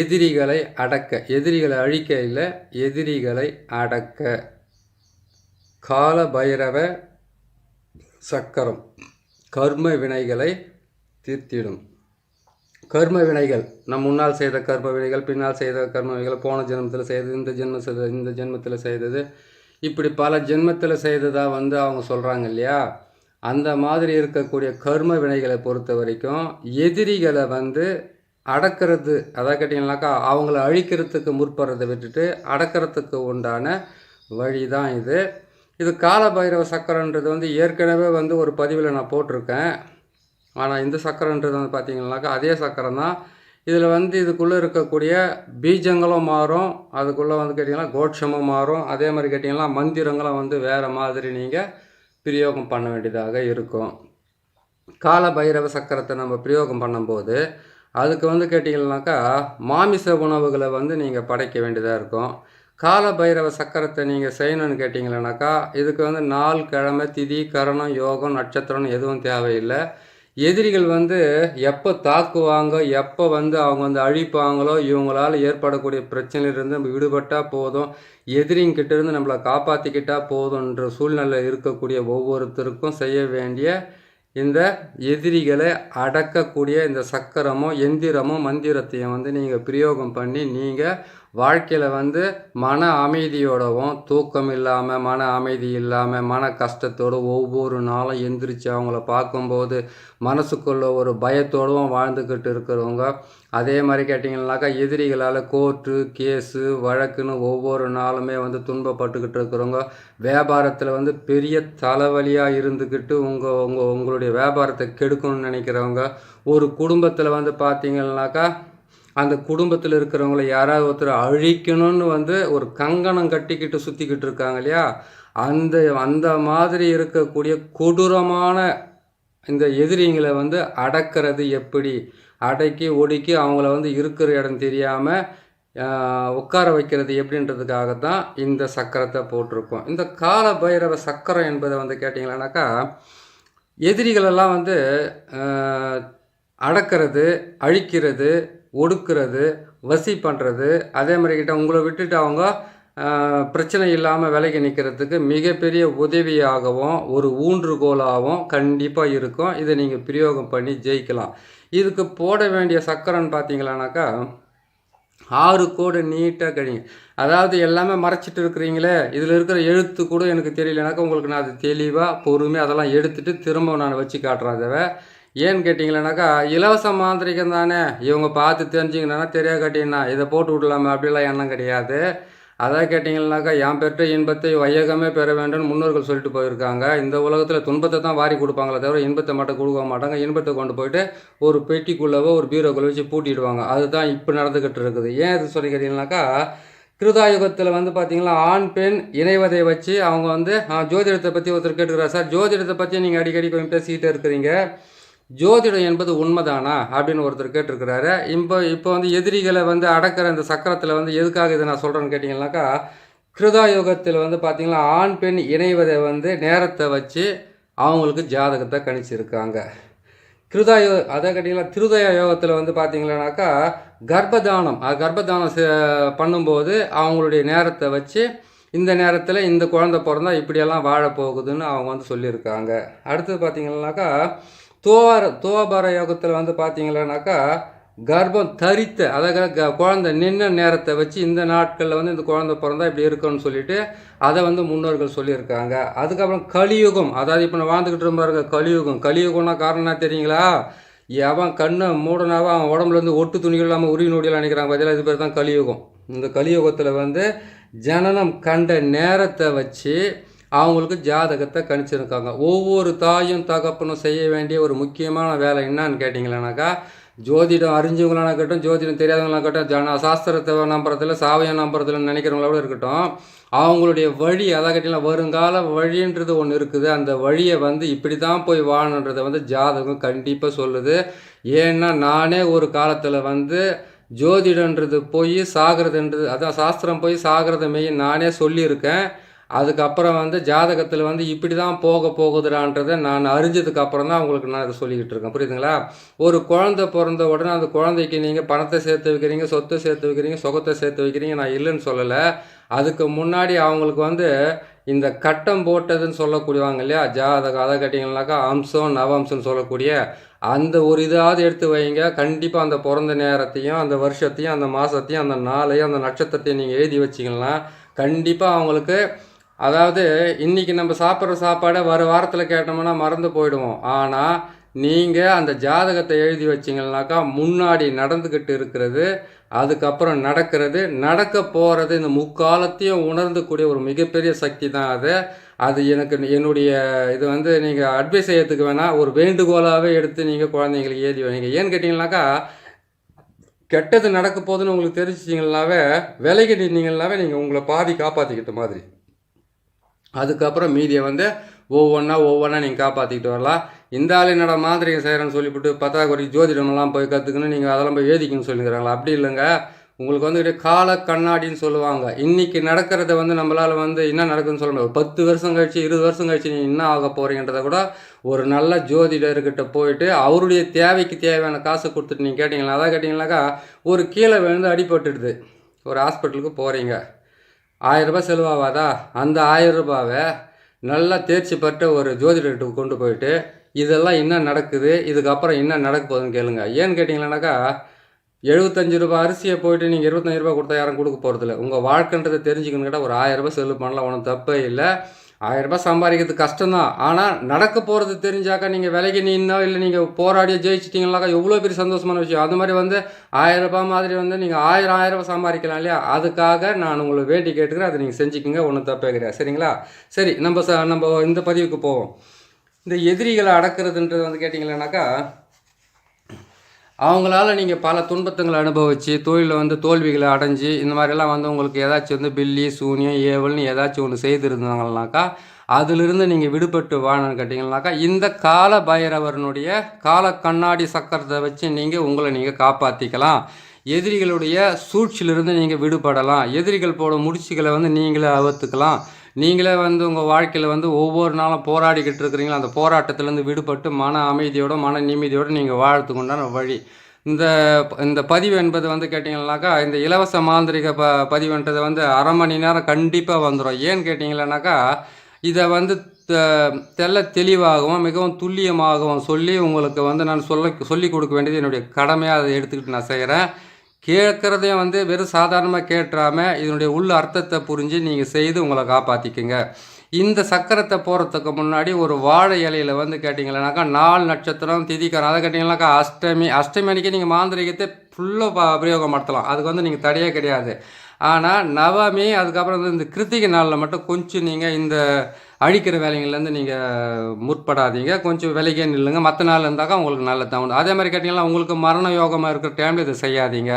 எதிரிகளை அடக்க எதிரிகளை அழிக்க இல்லை எதிரிகளை அடக்க. கால பைரவ சக்கரம் கர்ம வினைகளை தீர்த்திடும். கர்ம வினைகள் நம் முன்னால் செய்த கர்ம வினைகள் பின்னால் செய்த கர்ம வினைகள் போன ஜென்மத்தில் செய்தது இந்த ஜென்ம செய்த இந்த ஜென்மத்தில் செய்தது. இப்படி பல ஜென்மத்தில் செய்ததாக வந்து அவங்க சொல்கிறாங்க இல்லையா? அந்த மாதிரி இருக்கக்கூடிய கர்ம வினைகளை பொறுத்த வரைக்கும் எதிரிகளை வந்து அடக்கிறது அதாவது கேட்டிங்கனாக்கா அவங்கள அழிக்கிறதுக்கு முற்படுறதை விட்டுட்டு அடக்கிறதுக்கு உண்டான வழி தான் இது. இது காலபைரவ சக்கரன்றது வந்து ஏற்கனவே வந்து ஒரு பதிவில் நான் போட்டிருக்கேன். ஆனால் இந்த சக்கரன்றது வந்து பார்த்திங்கனாக்கா அதே சக்கரம் தான் இதில் வந்து இதுக்குள்ளே இருக்கக்கூடிய பீஜங்களும் மாறும். அதுக்குள்ளே வந்து கேட்டிங்கன்னா கோட்சமும் மாறும். அதே மாதிரி கேட்டிங்கன்னா மந்திரங்களும் வந்து வேறு மாதிரி நீங்கள் பிரயோகம் பண்ண வேண்டியதாக இருக்கும். கால பைரவ சக்கரத்தை நம்ம பிரயோகம் பண்ணும்போது அதுக்கு வந்து கேட்டிங்கன்னாக்கா மாமிச உணவுகளை வந்து நீங்கள் படைக்க வேண்டியதாக இருக்கும். கால பைரவ சக்கரத்தை நீங்கள் செய்யணும்னு கேட்டிங்களேனாக்கா இதுக்கு வந்து நாள் கிழமை திதி கரணம் யோகம் நட்சத்திரம்னு எதுவும் தேவையில்லை. எதிரிகள் வந்து எப்போ தாக்குவாங்க எப்போ வந்து அவங்க வந்து அழிப்பாங்களோ இவங்களால் ஏற்படக்கூடிய பிரச்சனையிலிருந்து நம்ம விடுபட்டால் போதும் எதிரிங்கிட்ட இருந்து நம்மளை காப்பாற்றிக்கிட்டால் போதுன்ற சூழ்நிலை இருக்கக்கூடிய ஒவ்வொருத்தருக்கும் செய்ய வேண்டிய இந்த எதிரிகளை அடக்கக்கூடிய இந்த சக்கரமோ எந்திரமோ மந்திரத்தையும் வந்து நீங்கள் பிரயோகம் பண்ணி நீங்கள் வாழ்க்கையில் வந்து மன அமைதியோடவும் தூக்கம் இல்லாமல் மன அமைதி இல்லாமல் மன கஷ்டத்தோடு ஒவ்வொரு நாளும் எந்திரிச்சு அவங்கள பார்க்கும்போது மனசுக்குள்ள ஒரு பயத்தோடவும் வாழ்ந்துக்கிட்டு இருக்கிறவங்க. அதே மாதிரி கேட்டிங்கனாக்கா எதிரிகளால் கோர்ட்டு கேஸு வழக்குன்னு ஒவ்வொரு நாளுமே வந்து துன்பப்பட்டுக்கிட்டு இருக்கிறவங்க. வியாபாரத்தில் வந்து பெரிய தலைவலியாக இருந்துக்கிட்டு உங்கள் உங்கள் உங்களுடைய வியாபாரத்தை கெடுக்கணும்னு நினைக்கிறவங்க. ஒரு குடும்பத்தில் வந்து பார்த்தீங்கன்னாக்கா அந்த குடும்பத்தில் இருக்கிறவங்கள யாராவது ஒருத்தர் அழிக்கணும்னு வந்து ஒரு கங்கணம் கட்டிக்கிட்டு சுற்றிக்கிட்டு இருக்காங்க இல்லையா? அந்த அந்த மாதிரி இருக்கக்கூடிய கொடூரமான இந்த எதிரிங்களை வந்து அடக்கிறது எப்படி? அடக்கி ஒடுக்கி அவங்கள வந்து இருக்கிற இடம் தெரியாமல் உட்கார வைக்கிறது எப்படின்றதுக்காக தான் இந்த சக்கரத்தை போட்டிருக்கோம். இந்த கால பைரவ சக்கரம் என்பதை வந்து கேட்டிங்களானாக்கா எதிரிகளெல்லாம் வந்து அடக்கிறது அழிக்கிறது ஒடுக்கிறது வசி பண்ணுறது அதே மாதிரி கிட்ட உங்களை விட்டுட்டு அவங்க பிரச்சனை இல்லாமல் விலைக்கு நிற்கிறதுக்கு மிகப்பெரிய உதவியாகவும் ஒரு ஊன்றுகோலாகவும் கண்டிப்பாக இருக்கும். இதை நீங்கள் பிரயோகம் பண்ணி ஜெயிக்கலாம். இதுக்கு போட வேண்டிய சக்கரன்னு பார்த்தீங்களானாக்கா ஆறு கோடு நீட்டாக கழிங்க. அதாவது எல்லாமே மறைச்சிட்டு இருக்கிறீங்களே இதில் இருக்கிற எழுத்து கூட எனக்கு தெரியலனாக்கா உங்களுக்கு நான் அது தெளிவாக பொறுமையாக அதெல்லாம் எடுத்துகிட்டு திரும்ப நான் வச்சு காட்டுறேன் அதை. ஏன்னு கேட்டிங்களேனாக்கா இலவச மாந்திரிகம் தானே இவங்க பார்த்து தெரிஞ்சிங்கன்னா தெரியா காட்டிங்கன்னா இதை போட்டு விடலாமே அப்படிலாம் எண்ணம் கிடையாது. அதான் கேட்டிங்கன்னாக்கா என் பெற்ற இன்பத்தை வையகமே பெற வேண்டும்னு முன்னோர்கள் சொல்லிட்டு போயிருக்காங்க. இந்த உலகத்தில் துன்பத்தை தான் வாரி கொடுப்பாங்களே தவிர இன்பத்தை மட்டும் கொடுக்க மாட்டாங்க. இன்பத்தை கொண்டு போயிட்டு ஒரு பெட்டிக்குள்ளவோ ஒரு பீரோக்குள்ள வச்சு பூட்டிடுவாங்க. அதுதான் இப்போ நடந்துக்கிட்டு இருக்குது. ஏன் இது சொல்லி கேட்டிங்கனாக்கா கிருதாயுகத்தில் வந்து பார்த்தீங்கன்னா ஆண் பெண் இணைவதை வச்சு அவங்க வந்து ஜோதிடத்தை பற்றி ஒருத்தர் கேட்டுக்கிறார் சார் ஜோதிடத்தை பற்றி நீங்கள் அடிக்கடி கொஞ்சம் பேசிக்கிட்டே இருக்கிறீங்க. ஜோதிடம் என்பது உண்மைதானா அப்படின்னு ஒருத்தர் கேட்டிருக்கிறாரு. இப்போ இப்போ வந்து எதிரிகளை வந்து அடக்கிற இந்த சக்கரத்தில் வந்து எதுக்காக இதை நான் சொல்கிறேன்னு கேட்டிங்கனாக்கா கிருதாயுகத்தில் வந்து பார்த்திங்கன்னா ஆண் பெண் இணைவதை வந்து நேரத்தை வச்சு அவங்களுக்கு ஜாதகத்தை கணிச்சிருக்காங்க. கிருதா யோ அதை கேட்டிங்கன்னா திருதய யோகத்தில் வந்து பார்த்திங்கனாக்கா கர்ப்பதானம் அது கர்ப்பதானம் செ- பண்ணும்போது அவங்களுடைய நேரத்தை வச்சு இந்த நேரத்தில் இந்த குழந்தை பிறந்தா இப்படியெல்லாம் வாழ போகுதுன்னு அவங்க வந்து சொல்லியிருக்காங்க. அடுத்தது பார்த்தீங்கன்னாக்கா தோவார தோபார யோகத்தில் வந்து பார்த்தீங்களானாக்கா கர்ப்பம் தரித்த அதாவது க- குழந்தை நின்ன நேரத்தை வச்சு இந்த நாட்களில் வந்து இந்த குழந்தை பிறந்தா இப்படி இருக்கும்னு சொல்லிட்டு அதை வந்து முன்னோர்கள் சொல்லியிருக்காங்க. அதுக்கப்புறம் கலியுகம் அதாவது இப்போ நான் வாழ்ந்துக்கிட்டு இருப்பாருங்க கலியுகம். கலியுகம்னா காரணம் என்ன தெரியுங்களா? எவன் கண்ணை மூடனாவோ அவன் உடம்புலேருந்து ஒட்டு துணிகள் இல்லாமல் உரி நொடியில் நினைக்கிறாங்க பதிலாக இது பேர் தான் கலியுகம். இந்த கலியுகத்தில் வந்து ஜனனம் கண்ட நேரத்தை வச்சு அவங்களுக்கு ஜாதகத்தை கணிச்சிருக்காங்க. ஒவ்வொரு தாயும் தகப்பனும் செய்ய வேண்டிய ஒரு முக்கியமான வேலை என்னன்னு கேட்டிங்களேனாக்கா ஜோதிடம் அறிஞ்சவங்களான இருக்கட்டும் ஜோதிடம் தெரியாதவங்களாக இருக்கட்டும் ஜன சாஸ்திரத்தை நம்புறதில்ல சாவியம் நம்புறதில்ல நினைக்கிறவங்களோட இருக்கட்டும் அவங்களுடைய வழி அதான் கேட்டிங்கன்னா வருங்கால வழின்றது ஒன்று இருக்குது. அந்த வழியை வந்து இப்படி தான் போய் வாழணுன்றதை வந்து ஜாதகம் கண்டிப்பாக சொல்லுது. ஏன்னா நானே ஒரு காலத்தில் வந்து ஜோதிடன்றது போய் சாகிறதுன்றது அதான் சாஸ்திரம் போய் சாகிறத மெய் நானே சொல்லியிருக்கேன். அதுக்கப்புறம் வந்து ஜாதகத்தில் வந்து இப்படி தான் போக போகுதுடான்றதை நான் அறிஞ்சதுக்கு அப்புறம் தான் உங்களுக்கு நான் இதை சொல்லிக்கிட்டு இருக்கேன். புரியுதுங்களா? ஒரு குழந்தை பிறந்த உடனே அந்த குழந்தைக்கு நீங்கள் பணத்தை சேர்த்து வைக்கிறீங்க சொத்தை சேர்த்து வைக்கிறீங்க சுகத்தை சேர்த்து வைக்கிறீங்க நான் இல்லைன்னு சொல்லலை. அதுக்கு முன்னாடி அவங்களுக்கு வந்து இந்த கட்டம் போட்டதுன்னு சொல்லக்கூடியவாங்க இல்லையா? ஜாதகம் அதை கட்டிங்கனாக்கா அம்சம் நவம்சம்னு சொல்லக்கூடிய அந்த ஒரு இதாவது எடுத்து வைங்க. கண்டிப்பாக அந்த பிறந்த நேரத்தையும் அந்த வருஷத்தையும் அந்த மாதத்தையும் அந்த நாளையும் அந்த நட்சத்திரத்தையும் நீங்கள் எழுதி வச்சிங்கன்னா கண்டிப்பாக அவங்களுக்கு அதாவது இன்றைக்கி நம்ம சாப்பிட்ற சாப்பாடை வர வாரத்தில் கேட்டோம்னா மறந்து போயிடுவோம். ஆனால் நீங்கள் அந்த ஜாதகத்தை எழுதி வச்சிங்கனாக்கா முன்னாடி நடந்துக்கிட்டு இருக்கிறது அதுக்கப்புறம் நடக்கிறது நடக்க போகிறது இந்த முக்காலத்தையும் உணர்ந்துக்கூடிய ஒரு மிகப்பெரிய சக்தி தான் அது. அது எனக்கு என்னுடைய இது வந்து நீங்கள் அட்வைஸ் செய்யறதுக்கு வேணால் ஒரு வேண்டுகோளாகவே எடுத்து நீங்கள் குழந்தைங்களுக்கு ஏதி வைங்க. ஏன்னு கேட்டிங்கனாக்கா கெட்டது நடக்க போகுதுன்னு உங்களுக்கு தெரிஞ்சிச்சிங்கனாவே விலகி நின்னீங்கனாவே நீங்கள் உங்களை பாதி காப்பாற்றிக்கிட்ட மாதிரி. அதுக்கப்புறம் மீதியை வந்து ஒவ்வொன்றா ஒவ்வொன்றா நீங்கள் காப்பாற்றிக்கிட்டு வரலாம். இந்த ஆள் என்னடா மாந்திரிகம் செய்கிறேன்னு சொல்லிவிட்டு பத்தாக்குறை ஜோதிடமெல்லாம் போய் கற்றுக்கணும் நீங்கள் அதெல்லாம் போய் எழுதிக்கணும்னு சொல்லிக்கிறாங்களா அப்படி இல்லைங்க. உங்களுக்கு வந்து கால கண்ணாடின்னு சொல்லுவாங்க. இன்றைக்கி நடக்கிறத வந்து நம்மளால் வந்து என்ன நடக்குதுன்னு சொல்ல முடியாது. பத்து வருஷம் கழிச்சு இருபது வருஷம் கழிச்சு நீங்கள் என்ன ஆக போகிறீங்கன்றத கூட ஒரு நல்ல ஜோதிடர்கிட்ட போயிட்டு அவருடைய தேவைக்கு தேவையான காசை கொடுத்துட்டு நீங்கள் கேட்டிங்களா? அதான் கேட்டிங்கனாக்கா ஒரு கீழே விழுந்து அடிபட்டுடுது. ஒரு ஹாஸ்பிட்டலுக்கு போகிறீங்க ஆயிரரூபா செலவாகாதா அந்த ஆயிரரூபாவை நல்லா தேர்ச்சி பெற்ற ஒரு ஜோதிடர்கிட்ட கொண்டு போயிட்டு இதெல்லாம் என்ன நடக்குது? இதுக்கப்புறம் என்ன நடக்க போகுதுன்னு கேளுங்க. ஏன்னு கேட்டிங்களானாக்கா எழுபத்தஞ்சு ரூபா அரிசியை போயிட்டு நீங்கள் இருபத்தஞ்சு ரூபாய் கொடுத்தா யாரும் கொடுக்க போகிறதில்ல உங்கள் வாழ்க்கைன்றதை தெரிஞ்சுக்கணுன்னு கேட்டால் ஒரு ஆயிரம் ரூபாய் செலவு பண்ணலாம். ஒன்றும் தப்பே இல்லை. ஆயிரம் ரூபாய் சம்பாதிக்கிறது கஷ்டம்தான். ஆனால் நடக்க போகிறது தெரிஞ்சாக்கா நீங்கள் விலைக்கு நின்னோ இல்லை நீங்கள் போராடியோ ஜெயிச்சிட்டிங்கனாக்கா எவ்வளோ பெரிய சந்தோஷமான விஷயம். அது மாதிரி வந்து ஆயிரம் ரூபாய் மாதிரி வந்து நீங்கள் ஆயிரம் ஆயிரம் ரூபாய் சம்பாதிக்கலாம் இல்லையா? அதுக்காக நான் உங்களை வேண்டி கேட்டுக்கிறேன். அதை நீங்கள் செஞ்சுக்கோங்க. ஒன்றும் தப்பே கிடையாது. சரிங்களா? சரி நம்ம ச நம்ம இந்த பதிவுக்கு போவோம். இந்த எதிரிகளை அடக்கிறதுன்றது வந்து கேட்டிங்களேனாக்கா அவங்களால நீங்கள் பல துன்பத்துங்களை அனுபவித்து தொழிலில் வந்து தோல்விகளை அடைஞ்சு இந்த மாதிரிலாம் வந்து உங்களுக்கு ஏதாச்சும் வந்து பில்லி சூனியம் ஏவல்னு ஏதாச்சும் ஒன்று செய்திருந்தாங்கனாக்கா அதிலிருந்து நீங்கள் விடுபட்டு வாழணும்னு கேட்டிங்கனாக்கா இந்த கால பைரவரனுடைய கால கண்ணாடி சக்கரத்தை வச்சு நீங்கள் உங்களை நீங்கள் காப்பாற்றிக்கலாம் எதிரிகளுடைய சூழ்ச்சியிலிருந்து நீங்கள் விடுபடலாம். எதிரிகள் போட முடிச்சுகளை வந்து நீங்களே அவுத்துக்கலாம். நீங்களே வந்து உங்கள் வாழ்க்கையில் வந்து ஒவ்வொரு நாளும் போராடிக்கிட்டு இருக்கிறீங்களா? அந்த போராட்டத்திலேருந்து விடுபட்டு மன அமைதியோட மன நிம்மதியோடு நீங்கள் வாழறதுக்கு உண்டான வழி. இந்த இந்த பதிவு என்பது வந்து கேட்டிங்கனாக்கா இந்த இலவச மாந்திரிக ப பதிவுன்றது வந்து அரை மணி நேரம் கண்டிப்பாக வந்துடும் ஏன்னு கேட்டிங்களேனாக்கா இதை வந்து த- தெள்ள தெளிவாகவும் மிகவும் துல்லியமாகவும் சொல்லி உங்களுக்கு வந்து நான் சொல்ல சொல்லி கொடுக்க வேண்டியது என்னுடைய கடமையாக அதை எடுத்துக்கிட்டு நான் செய்கிறேன் கேட்குறதையும் வந்து வெறும் சாதாரணமாக கேட்டுறாமல் இதனுடைய உள்ள அர்த்தத்தை புரிஞ்சு நீங்கள் செய்து உங்களை காப்பாற்றிக்குங்க இந்த சக்கரத்தை போகிறதுக்கு முன்னாடி ஒரு வாழை இலையில வந்து கேட்டிங்களேனாக்கா நாலு நட்சத்திரம் திதிக்காரம் அதை கேட்டிங்கனாக்கா அஷ்டமி அஷ்டமி அன்றைக்கி நீங்கள் மாந்திரிகத்தை ஃபுல்லாக பிரயோகப்படுத்தலாம் அதுக்கு வந்து நீங்கள் தடையே கிடையாது. ஆனால் நவமி அதுக்கப்புறம் வந்து இந்த கிருத்திகை நாளில் மட்டும் கொஞ்சம் நீங்கள் இந்த அழிக்கிற வேலைங்கள்லேருந்து நீங்கள் முற்படாதீங்க. கொஞ்சம் விலைக்கே நில்லுங்க. மற்ற நாள் இருந்தாக்கா உங்களுக்கு நல்ல தகுந்த அதே மாதிரி கேட்டிங்கன்னா உங்களுக்கு மரண யோகமாக இருக்கிற டைமில் இதை செய்யாதீங்க.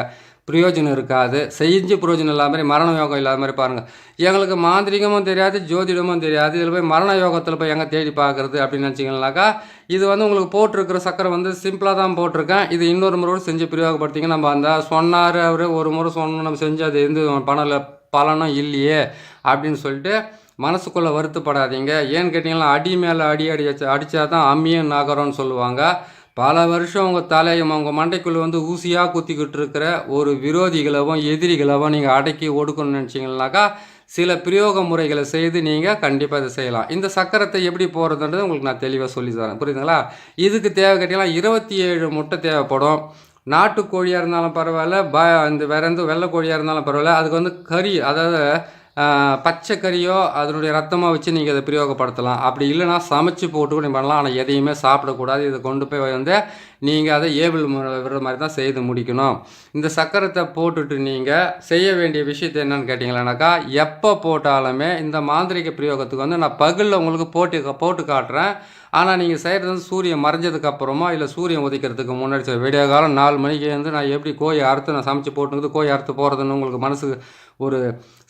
பிரயோஜனம் இருக்காது. செஞ்சு பிரயோஜனம் இல்லாத மாதிரி மரண யோகம் இல்லாத மாதிரி பாருங்கள் எங்களுக்கு மாந்திரிகமும் தெரியாது ஜோதிடமும் தெரியாது. இதில் போய் மரண யோகத்தில் போய் எங்கே தேடி பார்க்குறது அப்படின்னு நினச்சிங்கனாக்கா இது வந்து உங்களுக்கு போட்டிருக்கிற சக்கரை வந்து சிம்பிளாக தான் போட்டிருக்கேன். இது இன்னொரு முறை செஞ்சு பிரயோகப்படுத்திங்க. நம்ம அந்த சொன்னார் அவர் ஒரு முறை சொன்ன நம்ம செஞ்சு அது எந்த பணம் பலனும் இல்லையே அப்படின்னு சொல்லிட்டு மனசுக்குள்ளே வருத்தப்படாதீங்க. ஏன்னு கேட்டிங்கன்னா அடி மேலே அடி அடி வச்சு அடித்தா தான் அம்மியும் நகரம்னு சொல்லுவாங்க. பல வருஷம் உங்கள் தலையும் உங்கள் மண்டைக்குள்ளே வந்து ஊசியாக குத்திக்கிட்டு இருக்கிற ஒரு விரோதிகளவும் எதிரிகளவும் நீங்கள் அடக்கி ஒடுக்கணும்னு நினச்சிங்கனாக்கா சில பிரயோக முறைகளை செய்து நீங்கள் கண்டிப்பாக இதை செய்யலாம். இந்த சக்கரத்தை எப்படி போகிறதுன்றது உங்களுக்கு நான் தெளிவாக சொல்லி தரேன். புரியுதுங்களா? இதுக்கு தேவை கேட்டிங்கன்னா இருபத்தி ஏழு முட்டை தேவைப்படும். நாட்டுக்கோழியாக இருந்தாலும் பரவாயில்ல ப இந்த வேறு எந்த வெள்ளை கோழியாக இருந்தாலும் பரவாயில்ல. அதுக்கு வந்து கறி அதாவது பச்சை கறியோ அதனுடைய ரத்தமாக வச்சு நீங்கள் அதை பிரயோகப்படுத்தலாம். அப்படி இல்லைன்னா சமைச்சு போட்டு கூட பண்ணலாம். ஆனால் எதையுமே சாப்பிடக்கூடாது. இதை கொண்டு போய் வந்து நீங்கள் அதை ஏபிள் விடுற மாதிரி தான் செய்து முடிக்கணும். இந்த சக்கரத்தை போட்டுட்டு நீங்கள் செய்ய வேண்டிய விஷயத்தை என்னென்னு கேட்டிங்களானாக்கா எப்போ போட்டாலுமே இந்த மாந்திரிக பிரயோகத்துக்கு வந்து நான் பகலில் உங்களுக்கு போட்டு போட்டு காட்டுறேன். ஆனால் நீங்கள் செய்கிறது வந்து சூரியன் மறைஞ்சதுக்கு அப்புறமா இல்லை சூரியன் உதிக்கிறதுக்கு முன்னாடி விடிய காலம் நாலு மணிக்கு வந்து நான் எப்படி கோழி அறுத்து நான் சமைச்சு போட்டுங்கிறது கோயை அறுத்து போகிறதுன்னு உங்களுக்கு மனசுக்கு ஒரு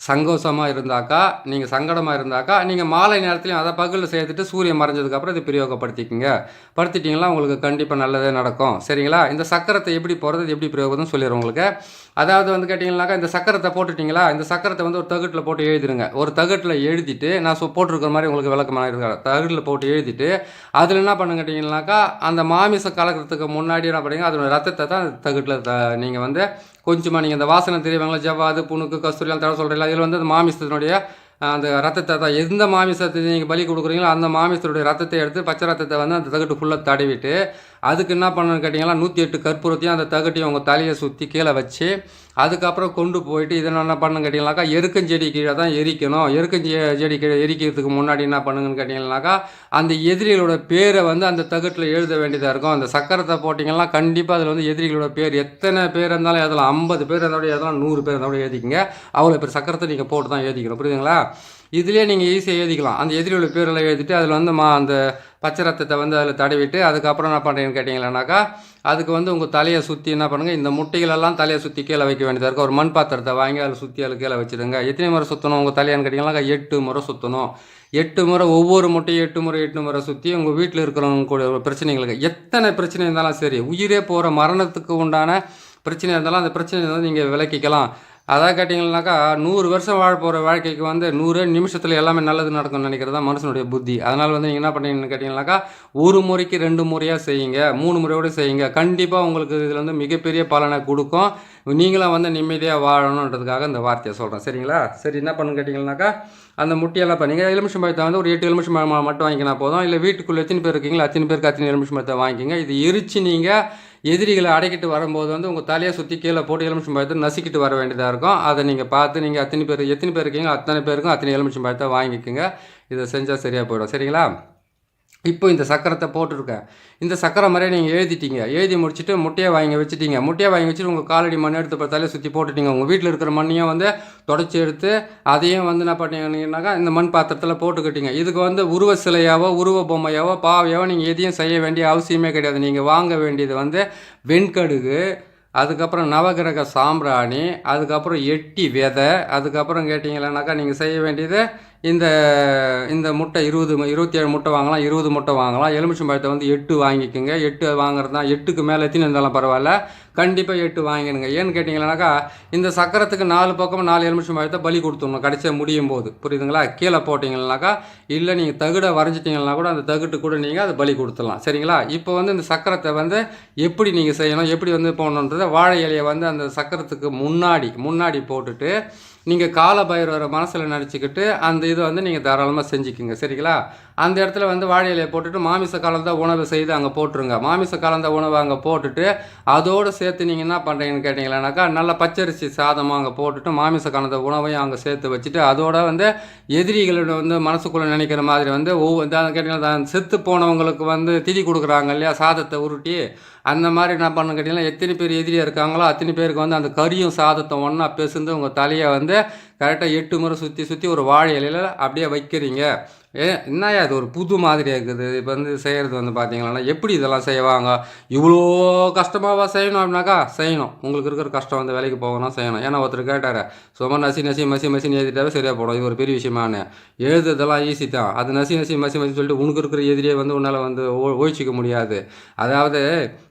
சங்கோஷமாக இருந்தாக்கா நீங்கள் சங்கடமாக இருந்தாக்கா நீங்கள் மாலை நேரத்துலையும் அதை பகலில் சேர்த்துட்டு சூரியன் மறைஞ்சதுக்கப்புறம் இது பிரயோகப்படுத்திக்கிங்க. படுத்திட்டிங்களா உங்களுக்கு கண்டிப்பாக நல்லதே நடக்கும். சரிங்களா? இந்த சக்கரத்தை எப்படி போகிறது எப்படி பிரயோகம் சொல்லிடுறேன் உங்களுக்கு. அதாவது வந்து கேட்டிங்கனாக்கா இந்த சக்கரத்தை போட்டுட்டிங்களா? இந்த சக்கரத்தை வந்து ஒரு தகட்டில் போட்டு எழுதிடுங்க ஒரு தகட்டில் எழுதிட்டு நான் சொ போட்டிருக்கிற மாதிரி உங்களுக்கு விளக்கமாக இருக்கிற தகட்டில் போட்டு எழுதிட்டு அதில் என்ன பண்ணுங்க கேட்டிங்கனாக்கா அந்த மாமிசம் கலக்கிறதுக்கு முன்னாடி என்ன பண்ணுங்க அதோட ரத்தத்தை தான் தகட்டில் த நீங்கள் வந்து கொஞ்சமாக நீங்கள் இந்த வாசனை தெரியவங்களா ஜவ்வாது புணுக்கு கஸ்தூரியெல்லாம் தடவை சொல்கிறீங்களா இதில் வந்து அந்த மாமிசத்தினுடைய அந்த ரத்தத்தை தான். எந்த மாமிசத்தை நீங்கள் பலி கொடுக்குறீங்களோ அந்த மாமிசத்துடைய ரத்தத்தை எடுத்து பச்சை ரத்தத்தை வந்து அந்த தகட்டு ஃபுல்லாக தடவிட்டு அதுக்கு என்ன பண்ணணும்னு கேட்டிங்கன்னா நூற்றி எட்டு கற்பூரத்தையும் அந்த தகட்டியும் உங்கள் தலையை சுற்றி கீழே வச்சு அதுக்கப்புறம் கொண்டு போயிட்டு இதை என்ன பண்ணணும் கேட்டிங்கனாக்கா எருக்கஞ்செடி கீழே தான் எரிக்கணும். எருக்கஞ்செ செடி கீழே எரிக்கிறதுக்கு முன்னாடி என்ன பண்ணுங்கன்னு கேட்டிங்கனாக்கா அந்த எதிரிகளோட பேரை வந்து அந்த தகட்டில் எழுத வேண்டியதாக இருக்கும். அந்த சக்கரத்தை போட்டிங்கன்னா கண்டிப்பாக அதில் வந்து எதிரிகளோட பேர் எத்தனை பேர் இருந்தாலும் எதெல்லாம் ஐம்பது பேர் இருந்தாலும் எதெல்லாம் நூறு பேர் இருந்தாலும் எழுதிக்கங்க அவ்வளோ பேர் சக்கரத்தை நீங்கள் போட்டு தான் எழுதிக்கணும் புரியுதுங்களா? இதுலேயே நீங்கள் ஈஸியாக எழுதிக்கலாம். அந்த எதிரியோட பேரெல்லாம் எழுதிட்டு அதில் வந்து மா அந்த பச்சை ரத்தத்தை வந்து அதில் தடவிட்டு அதுக்கப்புறம் என்ன பண்ணுறீங்கன்னு கேட்டிங்களானாக்கா அதுக்கு வந்து உங்கள் தலையை சுற்றி என்ன பண்ணுங்கள் இந்த முட்டைகளெல்லாம் தலையை சுற்றி கீழே வைக்க வேண்டியதாக இருக்கும். ஒரு மண் பாத்திரத்தை வாங்கி அதில் சுற்றி அதில் கீழே வச்சுடுங்க. எத்தனை முறை சுற்றணும் உங்கள் தலையான்னு கேட்டிங்கனாக்கா எட்டு முறை சுற்றணும் எட்டு முறை ஒவ்வொரு முட்டையும் எட்டு முறை எட்டு முறை சுற்றி உங்கள் வீட்டில் இருக்கிறவங்க கூட பிரச்சனைகளுக்கு எத்தனை பிரச்சனை இருந்தாலும் சரி உயிரே போகிற மரணத்துக்கு உண்டான பிரச்சனை இருந்தாலும் அந்த பிரச்சனையை வந்து நீங்கள் விளக்கிக்கலாம். அதான் கேட்டிங்கன்னாக்கா நூறு வருஷம் வாழ போகிற வாழ்க்கைக்கு வந்து நூறு நிமிஷத்தில் எல்லாமே நல்லது நடக்கும்னு நினைக்கிறது தான் மனுஷனுடைய புத்தி. அதனால் வந்து நீங்கள் என்ன பண்ணீங்கன்னு கேட்டிங்கனாக்கா ஒரு முறைக்கு ரெண்டு முறையாக செய்யுங்க. மூணு முறையோடு செய்யுங்க. கண்டிப்பாக உங்களுக்கு இதில் வந்து மிகப்பெரிய பலனை கொடுக்கும். நீங்களும் வந்து நிம்மதியாக வாழணுன்றதுக்காக இந்த வார்த்தையை சொல்கிறேன் சரிங்களா? சரி என்ன பண்ணுன்னு கேட்டிங்கனாக்கா அந்த முட்டையெல்லாம் பண்ணிங்க எலுமிஷம் பழத்தை வந்து ஒரு எட்டு எலுமிஷம் பழம் மட்டும் வாங்கிக்கினா போதும். இல்லை வீட்டுக்குள்ளே எத்தனை பேர் இருக்கீங்களா அத்தனை பேருக்கு அத்தனை எலுமிஷம் பழத்தை வாங்கிக்கிங்க. இது எரிச்சு நீங்கள் எதிரிகளை அடைக்கிட்டு வரும்போது வந்து உங்கள் தலையை சுற்றி கீழே போட்டு எலுமிச்சம் பழத்தை நசுக்கிட்டு வர வேண்டியதாக இருக்கும். அதை நீங்கள் பார்த்து நீங்கள் அத்தனை பேர் எத்தனை பேர் இருக்கீங்க அத்தனை பேருக்கும் அத்தனை எலுமிச்சம் பழத்தை வாங்கிக்கோங்க. இதை செஞ்சால் சரியாக போயிடும். சரிங்களா? இப்போ இந்த சக்கரத்தை போட்டிருக்கேன். இந்த சக்கரை மாதிரியே நீங்கள் எழுதிட்டீங்க. எழுதி முடிச்சுட்டு முட்டையை வாங்கி வச்சுட்டீங்க. முட்டையை வாங்கி வச்சுட்டு உங்கள் காலடி மண் எடுத்து பார்த்தாலே சுற்றி போட்டுட்டீங்க. உங்கள் வீட்டில் இருக்கிற மண்ணையும் வந்து தொடச்சி எடுத்து அதையும் வந்து என்ன பண்ணீங்கன்னாக்கா இந்த மண் பாத்திரத்தில் போட்டுக்கிட்டீங்க. இதுக்கு வந்து உருவ சிலையாவோ உருவ பொம்மையாவோ பாவையாவோ நீங்கள் எதையும் செய்ய வேண்டிய அவசியமே கிடையாது. நீங்கள் வாங்க வேண்டியது வந்து வெண்கடுகு அதுக்கப்புறம் நவகிரக சாம்பிராணி அதுக்கப்புறம் எட்டி விதை அதுக்கப்புறம் கேட்டிங்களானாக்கா நீங்கள் செய்ய வேண்டியது இந்த இந்த முட்டை இருபது இருபத்தி ஏழு முட்டை வாங்கலாம் இருபது முட்டை வாங்கலாம். எலுமிச்சம் பழத்தை வந்து எட்டு வாங்கிக்கோங்க. எட்டு வாங்குறது தான் எட்டுக்கு மேலே எத்தனை இருந்தாலும் பரவாயில்ல. கண்டிப்பாக எட்டு வாங்கிடுங்க. ஏன்னு கேட்டிங்கன்னாக்கா இந்த சக்கரத்துக்கு நாலு பக்கம் நாலு எலுமிச்சம் பழத்தை பலி கொடுத்துடணும். கடைசியாக முடியும் போது. புரியுதுங்களா? கீழே போட்டிங்கனாக்கா இல்லை நீங்கள் தகுடை வரைஞ்சிட்டிங்கன்னா கூட அந்த தகுட்டு கூட நீங்கள் அதை பலி கொடுத்துடலாம். சரிங்களா? இப்போ வந்து இந்த சக்கரத்தை வந்து எப்படி நீங்கள் செய்யணும் எப்படி வந்து போகணுன்றதை வாழை இலையை வந்து அந்த சக்கரத்துக்கு முன்னாடி முன்னாடி போட்டுட்டு நீங்கள் கால பைரவரை மனசில் நினச்சிக்கிட்டு அந்த இதை வந்து நீங்கள் தாராளமாக செஞ்சுக்குங்க. சரிங்களா? அந்த இடத்துல வந்து வாழை இலையை போட்டுட்டு மாமிச கலந்த உணவு செய்து அங்கே போட்டுருங்க. மாமிச கலந்த உணவு அங்கே போட்டுட்டு அதோடு சேர்த்து நீங்கள் என்ன பண்ணுறீங்கன்னு கேட்டிங்களானாக்கா நல்ல பச்சரிசி சாதமாக அங்கே போட்டுட்டு மாமிச கலந்த உணவையும் அங்கே சேர்த்து வச்சுட்டு அதோட வந்து எதிரிகளோட வந்து மனசுக்குள்ளே நினைக்கிற மாதிரி வந்து ஒவ்வொரு கேட்டிங்கன்னா செத்து போனவங்களுக்கு வந்து திதி கொடுக்குறாங்க இல்லையா சாதத்தை உருட்டி. அந்த மாதிரி என்ன பண்ணு கேட்டிங்கன்னா எத்தனை பேர் எதிரியாக இருக்காங்களோ அத்தனை பேருக்கு வந்து அந்த கறியும் சாதத்தை ஒன்றா பேசுந்து உங்கள் தலையை வந்து கரெக்டாக எட்டு முறை சுற்றி சுற்றி ஒரு வாழை இலையில் அப்படியே வைக்கிறீங்க. ஏ என்னய்யா இது ஒரு புது மாதிரியாக இருக்குது? இப்போ வந்து செய்கிறது வந்து பார்த்தீங்கன்னா எப்படி இதெல்லாம் செய்வாங்க? இவ்வளோ கஷ்டமாவா செய்யணும் அப்படின்னாக்கா செய்யணும். உங்களுக்கு இருக்கிற கஷ்டம் வந்து வேலைக்கு போகணும் செய்யணும். ஏன்னா ஒருத்தர் கேட்டார் சும்மா நசி நசி மசி மசின்னு எழுதிட்டாவே சரியாக போடும். இது ஒரு பெரிய விஷயமானு எழுதுறதெல்லாம் ஈஸி தான். அது நசி நசி மசி மசி சொல்லிட்டு உனக்கு இருக்கிற எதிரியை வந்து உன்னால் வந்து ஓ ஓழிச்சிக்க முடியாது. அதாவது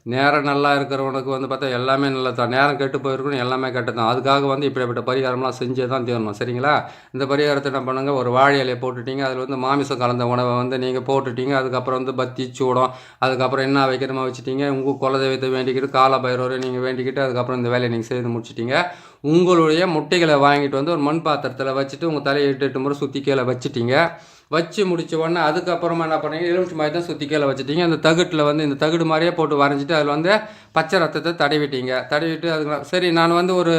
நேரம் நல்லா இருக்கிறவனுக்கு வந்து பார்த்தா எல்லாமே நல்லா தான் நேரம் கெட்டு போயிருக்கணும் எல்லாமே கெட்டு தான் அதுக்காக வந்து இப்படிப்பட்ட பரிகாரம்லாம் செஞ்சே தான் தீரணும். சரிங்களா? இந்த பரிகாரத்தை என்ன பண்ணுங்கள் ஒரு வாழை இலையை போட்டுட்டீங்க. அதில் வந்து மாமிசம் கலந்த உணவை வந்து நீங்கள் போட்டுட்டீங்க. அதுக்கப்புறம் வந்து பத்தி சூடம். அதுக்கப்புறம் என்ன வைக்கிறமோ வச்சுட்டீங்க. உங்கள் குலதெய்வத்தை வேண்டிக்கிட்டு கால பைரவரை நீங்கள் வேண்டிக்கிட்டு அதுக்கப்புறம் இந்த வேலையை நீங்கள் செய்து முடிச்சிட்டீங்க. உங்களுடைய முட்டைகளை வாங்கிட்டு வந்து ஒரு மண் பாத்திரத்தில் வச்சுட்டு உங்கள் தலையை எட்டு எட்டு முறை சுற்றி கீழே வச்சுட்டீங்க. வச்சு முடிச்ச உடனே அதுக்கப்புறமா என்ன பண்ணீங்க? எலுமிச்சு மாதிரி தான் சுற்றி கீழே வச்சுட்டீங்க. அந்த தகுட்டில் வந்து இந்த தகுடு மாதிரியே போட்டு வரைஞ்சிட்டு அதில் வந்து பச்சை ரத்தத்தை தடவிட்டீங்க. தடவிட்டு அதுக்கு சரி நான் வந்து ஒரு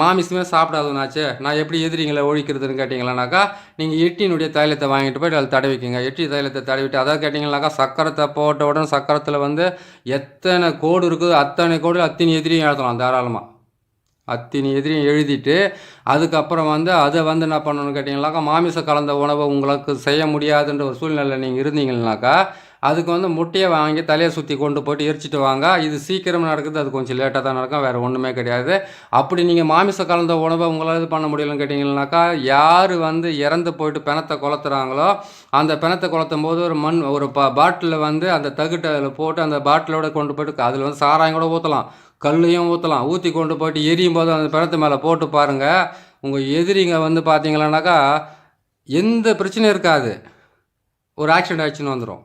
மாமிசமே சாப்பிடாதவனாச்சே நான் எப்படி எதிரிங்களை ஒழிக்கிறதுன்னு கேட்டிங்களானாக்கா நீங்கள் எட்டினுடைய தைலத்தை வாங்கிட்டு போயிட்டு அதில் தடவிக்கிங்க. எட்டி தைலத்தை தடவிட்டு அதாவது கேட்டிங்கனாக்கா சக்கரத்தை போட்ட உடனே சக்கரத்தில் வந்து எத்தனை கோடு இருக்குதோ அத்தனை கோடு அத்தனை எதிரியும் எழுதலாம் தாராளமாக அத்தினி எதிரியும் எழுதிட்டு அதுக்கப்புறம் வந்து அதை வந்து என்ன பண்ணணும்னு கேட்டிங்கனாக்கா மாமிசம் கலந்த உணவை உங்களுக்கு செய்ய முடியாதுன்ற ஒரு சூழ்நிலை நீங்கள் இருந்தீங்கன்னாக்கா அதுக்கு வந்து முட்டையை வாங்கி தலையை சுற்றி கொண்டு போயிட்டு எரிச்சிட்டு வாங்க. இது சீக்கிரம் நடக்குது அது கொஞ்சம் லேட்டாக தான் நடக்கும் வேறு ஒன்றுமே கிடையாது. அப்படி நீங்கள் மாமிசம் கலந்த உணவை உங்களால் இது பண்ண முடியலன்னு கேட்டிங்கன்னாக்கா யார் வந்து இறந்து போயிட்டு பிணத்தை கொளுத்துறாங்களோ அந்த பிணத்தை கொளுத்தும் போது ஒரு மண் ஒரு ப பாட்டிலில் வந்து அந்த தகுட்டை அதில் போட்டு அந்த பாட்டிலோட கொண்டு போயிட்டு அதில் வந்து சாராயம் கூட ஊற்றலாம் கல்லையும் ஊற்றலாம் ஊற்றி கொண்டு போயிட்டு எரியும் போது அந்த பிணத்து மேலே போட்டு பாருங்கள் உங்கள் எதிரிங்க வந்து பார்த்தீங்களானாக்கா எந்த பிரச்சனையும் இருக்காது. ஒரு ஆக்சிடென்ட் ஆச்சுன்னு வந்துடும்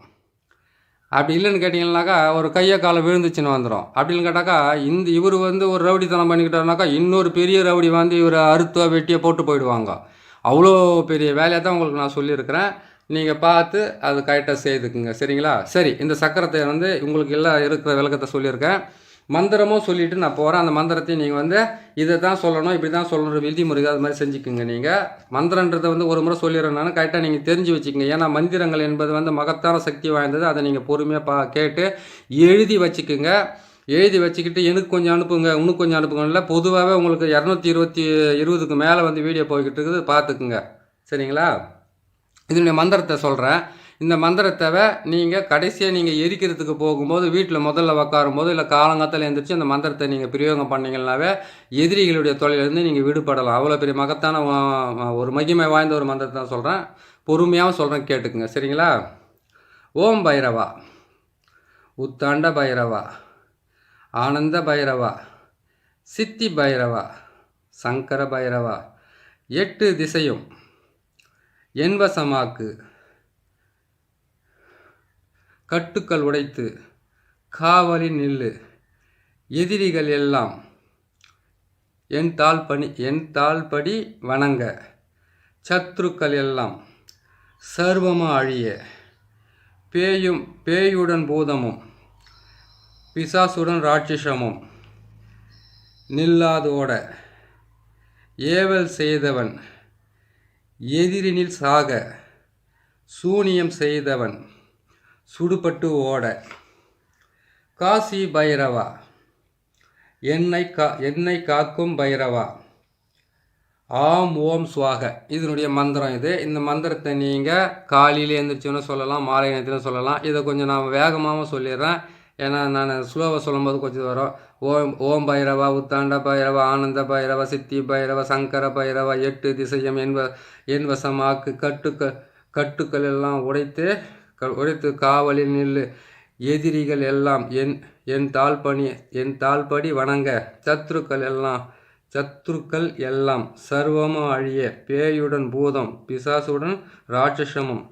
அப்படி இல்லைன்னு கேட்டிங்கன்னாக்கா ஒரு கையை காலை விழுந்துச்சுன்னு வந்துடும் அப்படின்னு கேட்டாக்கா இந்த இவர் வந்து ஒரு ரவுடித்தனம் பண்ணிக்கிட்டாருனாக்கா இன்னொரு பெரிய ரவுடி வந்து இவரை அறுத்தோ வெட்டியோ போட்டு போயிடுவாங்க. அவ்வளோ பெரிய வேலையை தான் உங்களுக்கு நான் சொல்லியிருக்கிறேன். நீங்கள் பார்த்து அது கரெக்டாக செய்துக்குங்க. சரிங்களா? சரி இந்த சக்கரத்தை வந்து உங்களுக்கு எல்லாம் இருக்கிற விளக்கத்தை சொல்லியிருக்கேன். மந்திரமும் சொல்லிவிட்டு நான் போகிறேன் அந்த மந்திரத்தையும் நீங்கள் வந்து இதை தான் சொல்லணும் இப்படி தான் சொல்லணும் விதிமுறை அது மாதிரி செஞ்சுக்குங்க நீங்கள் மந்திரன்றதை வந்து ஒரு முறை சொல்லிடுறேன் கரெக்டாக நீங்கள் தெரிஞ்சு வச்சுக்கோங்க. ஏன்னா மந்திரங்கள் என்பது வந்து மகத்தான சக்தி வாய்ந்தது. அதை நீங்கள் பொறுமையாக பா கேட்டு எழுதி வச்சுக்குங்க. எழுதி வச்சுக்கிட்டு எனக்கு கொஞ்சம் அனுப்புங்க இன்னும் கொஞ்சம் அனுப்புங்கல்ல பொதுவாகவே உங்களுக்கு இரநூத்தி இருபத்தி இருபதுக்கு மேலே வந்து வீடியோ போய்கிட்டு இருக்குது. பார்த்துக்குங்க. சரிங்களா? இதனுடைய மந்திரத்தை சொல்கிறேன் இந்த மந்திரத்தை நீங்கள் கடைசியாக நீங்கள் எரிக்கிறதுக்கு போகும்போது வீட்டில் முதல்ல உக்காரும்போது இல்லை காலங்காத்தில் எழுந்திரிச்சு அந்த மந்திரத்தை நீங்கள் பிரயோகம் பண்ணிங்கனாவே எதிரிகளுடைய தொழிலிருந்து நீங்கள் விடுபடலாம். அவ்வளோ பெரிய மகத்தான ஒரு மகிமை வாய்ந்த ஒரு மந்திரத்தை தான் சொல்கிறேன் பொறுமையாகவும் சொல்கிறேன் கேட்டுக்குங்க. சரிங்களா? ஓம் பைரவா உத்தாண்ட பைரவா ஆனந்த பைரவா சித்தி பைரவா சங்கர பைரவா எட்டு திசையும் என்வசமாக்கு கட்டுக்கள் உடைத்து காவலில் நில்லு. எதிரிகள் எல்லாம் என் தாழ்பணி என் தாழ்படி வணங்க. சத்ருக்கள் எல்லாம் சர்வமா அழிய. பேயும் பேயுடன் பூதமும் பிசாசுடன் ராட்சசமும் நில்லாதோட. ஏவல் செய்தவன் எதிரினில் சாக சூனியம் செய்தவன் சுடுபட்டு ஓட. காசி பைரவா என்னை கா என்னை காக்கும் பைரவா. ஆம் ஓம் சுவாக. இதனுடைய மந்திரம் இது. இந்த மந்திரத்தை நீங்கள் காலையில் எழுந்திரிச்சோன்னு சொல்லலாம் மாலை நேரத்தில் சொல்லலாம். இதை கொஞ்சம் நான் வேகமாகவும் சொல்லிடுறேன். ஏன்னா நான் ஸ்லோவாக சொல்லும்போது கொஞ்சம் வரும். ஓம் ஓம் பைரவா உத்தாண்ட பைரவா ஆனந்த பைரவ சித்தி பைரவ சங்கர பைரவ எட்டு திசையம் என்ப என் வசமாக்கு கட்டுக்க கட்டுக்கள் எல்லாம் உடைத்து உரைத்து காவலில் நில்லு. எதிரிகள் எல்லாம் என் என் தாழ்பணி என் தாழ்படி வணங்க. சத்ருக்கள் எல்லாம் சத்ருக்கள் எல்லாம் சர்வமும் அழிய. பேயுடன் பூதம் பிசாசுடன் ராட்சசமும்.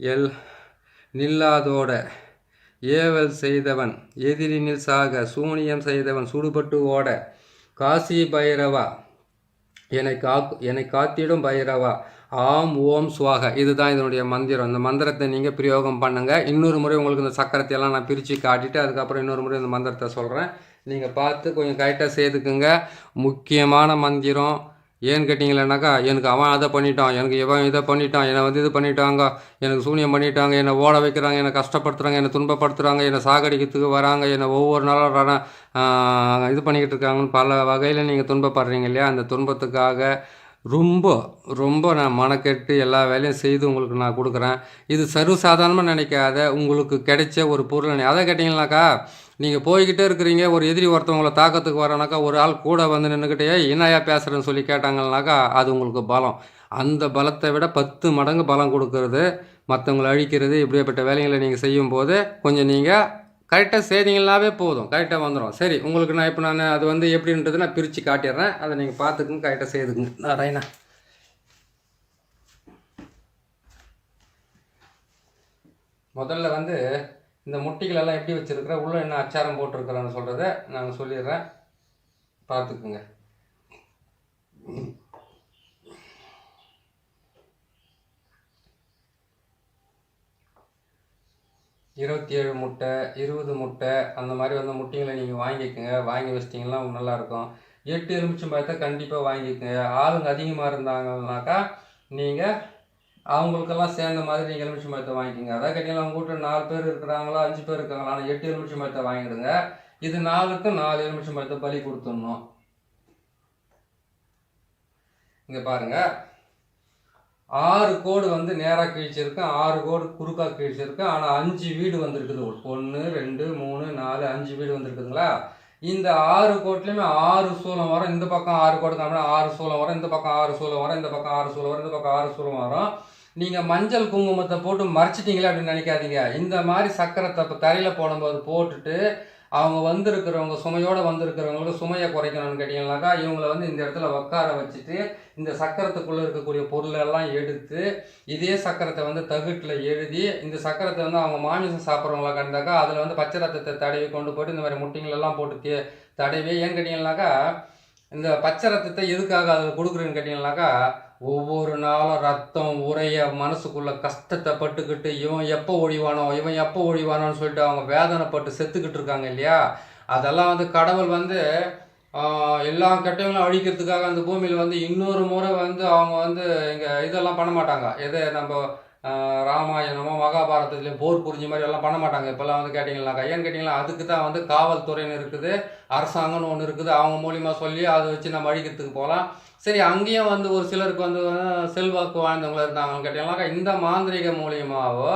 எல் நில்லாதோட. ஏவல் செய்தவன் எதிரினில் சாக. சூனியம் செய்தவன் சுடுபட்டு ஓட. காசி பைரவா என்னை காக்கு என்னை காத்திடும் பைரவா. ஆம் ஓம் சுவாக. இதுதான் இதனுடைய மந்திரம். இந்த மந்திரத்தை நீங்கள் பிரயோகம் பண்ணுங்கள் இன்னொரு முறை உங்களுக்கு இந்த சக்கரத்தை எல்லாம் நான் பிரித்து காட்டிட்டு அதுக்கப்புறம் இன்னொரு முறை இந்த மந்திரத்தை சொல்கிறேன் நீங்கள் பார்த்து கொஞ்சம் கரெக்டாக செய்துக்குங்க. முக்கியமான மந்திரம். ஏன்னு கேட்டிங்களேனாக்கா எனக்கு அவன் அதை பண்ணிட்டான் எனக்கு இவன் இதை பண்ணிட்டான் என்னை வந்து இது பண்ணிட்டாங்க எனக்கு சூனியம் பண்ணிட்டாங்க என்னை ஓட வைக்கிறாங்க என்னை கஷ்டப்படுத்துகிறாங்க என்னை துன்பப்படுத்துகிறாங்க என்னை சாகடிக்கிறதுக்கு வராங்க என்னை ஒவ்வொரு நாளும் இது பண்ணிக்கிட்டு இருக்காங்கன்னு பல வகையில் நீங்கள் துன்பப்படுறீங்க இல்லையா? அந்த துன்பத்துக்காக ரொம்ப ரொம்ப நான் மனக்கெட்டு எல்லா வேலையும் செய்து உங்களுக்கு நான் கொடுக்குறேன். இது சர்வசாதாரணமாக நினைக்காத உங்களுக்கு கிடைச்ச ஒரு பொருள் அதை கேட்டிங்கனாக்கா நீங்கள் போய்கிட்டே இருக்கிறீங்க ஒரு எதிரி ஒருத்தவங்களை தாக்கத்துக்கு வரானாக்கா ஒரு ஆள் கூட வந்து நின்றுக்கிட்டே என்னையா பேசுகிறேன்னு சொல்லி கேட்டாங்கன்னாக்கா அது உங்களுக்கு பலம். அந்த பலத்தை விட பத்து மடங்கு பலம் கொடுக்கறது மற்றவங்களை அழிக்கிறது இப்படியேப்பட்ட வேலைகளை நீங்கள் செய்யும்போது கொஞ்சம் நீங்கள் கரெக்டாக செய்தீங்கன்னாவே போதும் கரெக்டாக வந்துடும் சரி உங்களுக்கு நான் இப்போ நான் அது வந்து எப்படின்றது நான் பிரித்து காட்டிடுறேன். அதை நீங்கள் பார்த்துக்குங்க கரெக்டாக செய்துக்குங்க. நான் ரைனா. முதல்ல வந்து இந்த முட்டிகளெல்லாம் எப்படி வச்சுருக்கிறேன் உள்ளே என்ன அச்சாரம் போட்டிருக்கிறேன்னு சொல்கிறத நான் சொல்லிடுறேன். பார்த்துக்குங்க. இருபத்தி ஏழு முட்டை இருபது முட்டை அந்த மாதிரி வந்து முட்டைங்களை நீங்கள் வாங்கிக்கோங்க. வாங்கி வச்சிட்டிங்கன்னா நல்லாயிருக்கும். எட்டு எலுமிச்சம் பழத்தை கண்டிப்பாக வாங்கிக்கோங்க. ஆளுங்க அதிகமாக இருந்தாங்கன்னாக்கா நீங்கள் அவங்களுக்கெல்லாம் சேர்ந்த மாதிரி நீங்கள் எலுமிச்சம் பழத்தை வாங்கிக்கோங்க. அதான் கேட்டீங்கன்னா உங்கள் வீட்டில் நாலு பேர் இருக்கிறாங்களா அஞ்சு பேர் இருக்காங்களா? ஆனால் எட்டு எலுமிச்சம் பழத்தை வாங்கிடுங்க. இது நாலுக்கும் நாலு எலுமிச்சம் பழத்தை பலி கொடுத்துடணும். இங்கே பாருங்கள் ஆறு கோடு வந்து நேராக கிழிச்சிருக்கேன் ஆறு கோடு குறுக்கா கிழிச்சிருக்கேன் ஆனால் அஞ்சு வீடு வந்திருக்குது. ஒன்று ரெண்டு மூணு நாலு அஞ்சு வீடு வந்திருக்குதுங்களா? இந்த ஆறு கோட்லையுமே ஆறு சூழம் வரும். இந்த பக்கம் ஆறு கோடு காமினா ஆறு சூலம் வரும். இந்த பக்கம் ஆறு சூழம் வரும். இந்த பக்கம் ஆறு சூலம் வரும். இந்த பக்கம் ஆறு சூழம் வரும். நீங்கள் மஞ்சள் குங்குமத்தை போட்டு மறைச்சிட்டீங்களே அப்படின்னு நினைக்காதீங்க. இந்த மாதிரி சக்கரத்தை இப்போ தரையில் போடும்போது போட்டுட்டு அவங்க வந்திருக்கிறவங்க சுமையோடு வந்திருக்கிறவங்களுக்கு சுமையை குறைக்கணும்னு கேட்டிங்கனாக்கா இவங்கள வந்து இந்த இடத்துல உட்கார வச்சுட்டு இந்த சக்கரத்துக்குள்ளே இருக்கக்கூடிய பொருளெல்லாம் எடுத்து இதே சக்கரத்தை வந்து தகுட்டில் எழுதி இந்த சக்கரத்தை வந்து அவங்க மாமிசம் சாப்பிட்றவங்களா கண்டாக்கா அதில் வந்து பச்சை ரத்தத்தை தடவி கொண்டு போயிட்டு இந்த மாதிரி முட்டைங்களெல்லாம் போட்டு தடவி ஏன்னு கேட்டிங்கனாக்கா இந்த பச்சை ரத்தத்தை எதுக்காக அதில் கொடுக்குறேன்னு கேட்டிங்கனாக்கா ஒவ்வொரு நாளும் ரத்தம் உரைய மனசுக்குள்ளே கஷ்டத்தை பட்டுக்கிட்டு இவன் எப்போ ஒழிவானோ இவன் எப்போ ஒழிவானோன்னு சொல்லிட்டு அவங்க வேதனைப்பட்டு செத்துக்கிட்டு இருக்காங்க இல்லையா? அதெல்லாம் வந்து கடவுள் வந்து எல்லா கெட்டவங்களும் அழிக்கிறதுக்காக அந்த பூமியில் வந்து இன்னொரு முறை வந்து அவங்க வந்து இங்கே இதெல்லாம் பண்ண மாட்டாங்க. எது நம்ம ராமாயணமோ மகாபாரதத்துலேயும் போர் புரிஞ்ச மாதிரி எல்லாம் பண்ண மாட்டாங்க. இப்போல்லாம் வந்து கேட்டிங்கனாக்கா ஏன்னு கேட்டிங்களா? அதுக்கு தான் வந்து காவல்துறைன்னு இருக்குது அரசாங்கம்னு ஒன்று இருக்குது. அவங்க மூலியமாக சொல்லி அதை வச்சு நம்ம அழிக்கிறதுக்கு போகலாம். சரி அங்கேயும் வந்து ஒரு சிலருக்கு வந்து செல்வாக்கு வாழ்ந்தவங்க இருந்தாங்கன்னு கேட்டிங்கனாக்கா இந்த மாந்திரிக மூலியமாகவோ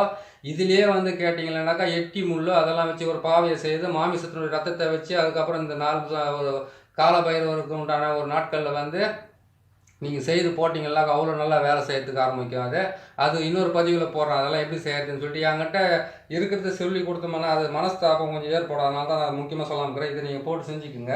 இதுலேயே வந்து கேட்டிங்கன்னாக்கா எட்டி முள்ளு அதெல்லாம் வச்சு ஒரு பாவையை செய்து மாமிசத்தினுடைய ரத்தத்தை வச்சு அதுக்கப்புறம் இந்த நாலு ஒரு காலபைரவருக்கு உண்டான ஒரு நாட்களில் வந்து நீங்கள் செய்து போட்டிங்கனாக்கா அவ்வளோ நல்லா வேலை செய்யறதுக்கு ஆரம்பிக்கும் அது அது இன்னொரு பதிவில் போடுறோம் அதெல்லாம் எப்படி செய்யறதுன்னு சொல்லிட்டு என்கிட்ட இருக்கிறத சொல்லி கொடுத்தோம்னா அது மனஸ்தாபம் கொஞ்சம் ஏற்படும். அதனால தான் நான் முக்கியமாக சொல்லாமல் இருக்கிறேன். இதை நீங்கள் போட்டு செஞ்சுக்குங்க.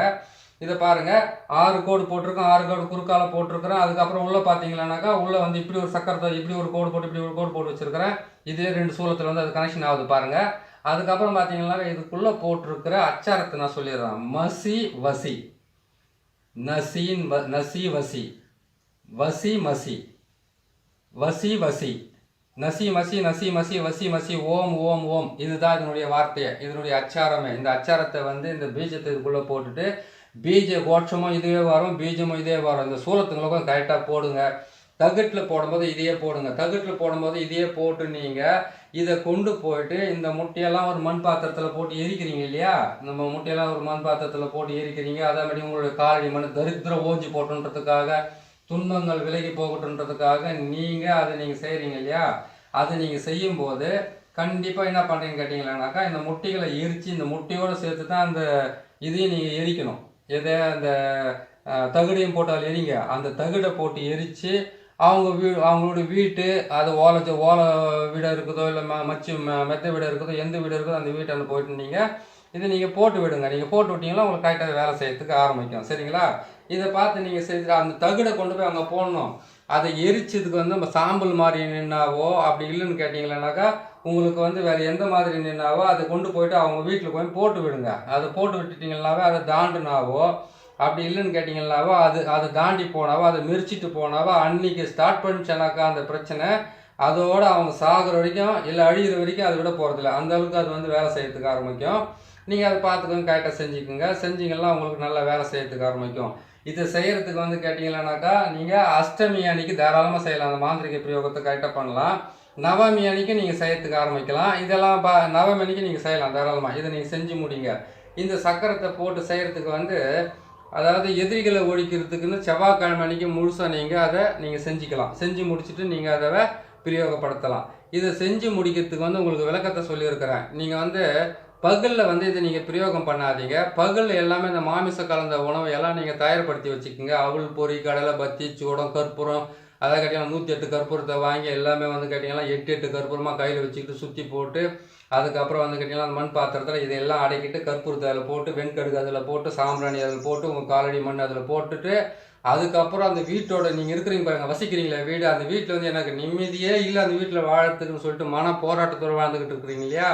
இதை பாருங்கள் ஆறு கோடு போட்டிருக்கோம். ஆறு கோடு குறுக்கால போட்டிருக்கிறேன் அதுக்கப்புறம் உள்ளே பார்த்தீங்களானாக்கா உள்ளே வந்து இப்படி ஒரு சக்கரத்தை இப்படி ஒரு கோடு போட்டு இப்படி ஒரு கோடு போட்டு வச்சிருக்கிறேன். இதே ரெண்டு சூலத்தில் வந்து அது கனெக்ஷன் ஆகுது பாருங்கள் அதுக்கப்புறம் பார்த்தீங்கன்னா இதுக்குள்ளே போட்டிருக்கிற அச்சாரத்தை நான் சொல்லிடுறேன். மசி வசி. நசீன் வ நசி வசி. வசி மசி. வசி வசி. நசி மசி நசி மசி வசி மசி. ஓம் ஓம் ஓம். இதுதான் இதனுடைய வார்த்தையை. இதனுடைய அச்சாரமே. இந்த அச்சாரத்தை வந்து இந்த பீஜத்தை இதுக்குள்ளே போட்டுட்டு பீஜ கோட்சமும் இதுவே வரும் பீஜமும் இதே வரும். இந்த சூலத்துங்களுக்கும் கரெக்டாக போடுங்க. தகட்டில் போடும்போது இதையே போடுங்க. தகட்டில் போடும்போது இதையே போட்டு நீங்கள் இதை கொண்டு போயிட்டு இந்த முட்டையெல்லாம் ஒரு மண் பாத்திரத்தில் போட்டு எரிக்கிறீங்க இல்லையா? நம்ம முட்டையெல்லாம் ஒரு மண் பாத்திரத்தில் போட்டு எரிக்கிறீங்க. அதே மாதிரி உங்களுடைய காலடி மண் தரித்திரம் ஓஞ்சி போட்டுன்றதுக்காக துன்பங்கள் விலகி போகட்டுன்றதுக்காக நீங்கள் அதை நீங்கள் செய்கிறீங்க இல்லையா? அதை நீங்கள் செய்யும்போது கண்டிப்பாக என்ன பண்ணுறீங்கன்னு கேட்டிங்களானாக்கா இந்த முட்டைகளை எரித்து இந்த முட்டையோடு சேர்த்து தான் அந்த இதையும் நீங்கள் எரிக்கணும். எதை அந்த தகுடையும் தகடையும் போட்டு அதில் எரிங்க. அந்த தகடை போட்டு எரித்து அவங்க வீ அவங்களோட வீட்டு அது ஓலை ஓலை வீடாக இருக்குதோ இல்லை ம மச்சு ம- மெத்த வீடாக இருக்குதோ எந்த வீடு இருக்குதோ அந்த வீட்டை போயிட்டு நீங்கள் இதை நீங்கள் போட்டு விடுங்க. நீங்கள் போட்டு விட்டீங்கன்னா உங்களுக்கு கரெக்டாக வேலை செய்யறதுக்கு ஆரம்பிக்கும். சரிங்களா? இதை பார்த்து நீங்கள் செஞ்சு அந்த தகடை கொண்டு போய் அங்கே போடணும். அதை எரிச்சதுக்கு வந்து நம்ம சாம்பல் மாதிரி நின்னாவோ அப்படி இல்லைன்னு கேட்டிங்களேனாக்கா உங்களுக்கு வந்து வேறு எந்த மாதிரி நின்னாவோ அதை கொண்டு போயிட்டு அவங்க வீட்டில் போய் போட்டு விடுங்க. அதை போட்டு விட்டுட்டிங்கனாவே அதை தாண்டுனாவோ அப்படி இல்லைன்னு கேட்டிங்கன்னாவோ அது அதை தாண்டி போனாவோ அதை மிரிச்சிட்டு போனாவோ அன்னைக்கு ஸ்டார்ட் பண்ணிச்சேனாக்கா அந்த பிரச்சனை அதோட அவங்க சாகுற வரைக்கும் இல்லை அழிகிற வரைக்கும் அதை விட போகிறதில்ல அந்த அளவுக்கு அது வந்து வேலை செய்யறதுக்கு ஆரம்பிக்கும். நீங்கள் அதை பார்த்துக்கோங்க கரெக்டாக செஞ்சுக்கோங்க. செஞ்சீங்கன்னா உங்களுக்கு நல்லா வேலை செய்யறதுக்கு ஆரம்பிக்கும். இதை செய்கிறதுக்கு வந்து கேட்டிங்களானாக்கா நீங்கள் அஷ்டமி அன்னைக்கு தாராளமாக செய்யலாம். அந்த மாந்திரிக பிரயோகத்தை கரெக்டாக பண்ணலாம். நவமி அன்னைக்கு நீங்கள் செய்யறதுக்கு ஆரம்பிக்கலாம். இதெல்லாம் பா நவமி அன்னைக்கு நீங்கள் செய்யலாம் தாராளமாக இதை நீங்கள் செஞ்சு முடிங்க. இந்த சக்கரத்தை போட்டு செய்யறதுக்கு வந்து அதாவது எதிரிகளை ஒழிக்கிறதுக்குன்னு செவ்வாய்க்கிழமை அன்னைக்கு முழுசாக நீங்கள் அதை நீங்கள் செஞ்சுக்கலாம். செஞ்சு முடிச்சுட்டு நீங்கள் அதை பிரயோகப்படுத்தலாம். இதை செஞ்சு முடிக்கிறதுக்கு வந்து உங்களுக்கு விளக்கத்தை சொல்லியிருக்கிறேன். நீங்கள் வந்து பகலில் வந்து இதை நீங்கள் பிரயோகம் பண்ணாதீங்க. பகலில் எல்லாமே இந்த மாமிச கலந்த உணவை எல்லாம் நீங்கள் தயார்படுத்தி வச்சுக்கோங்க. அவல் பொரி கடலை பத்தி சூடம் கற்பூரம் அதை கேட்டிங்கன்னா நூற்றி எட்டு கற்பூரத்தை வாங்கி எல்லாமே வந்து கேட்டிங்கன்னா எட்டு எட்டு கற்பூரமாக கையில் வச்சுக்கிட்டு சுற்றி போட்டு அதுக்கப்புறம் வந்து கேட்டிங்கன்னா அந்த மண் பாத்திரத்தில் இதெல்லாம் அடக்கிட்டு கற்பூரத்தை அதில் போட்டு வெண்கடுகு அதில் போட்டு சாம்பிராணி அதில் போட்டு உங்கள் காலடி மண் அதில் போட்டுட்டு அதுக்கப்புறம் அந்த வீட்டோட நீங்கள் இருக்கிறீங்க பாருங்க வசிக்கிறீங்களே வீடு அந்த வீட்டில் வந்து எனக்கு நிம்மதியே இல்லை அந்த வீட்டில் வாழறதுக்குன்னு சொல்லிட்டு மன போராட்டத்தோடு வாழ்ந்துக்கிட்டு இருக்கிறீங்க இல்லையா?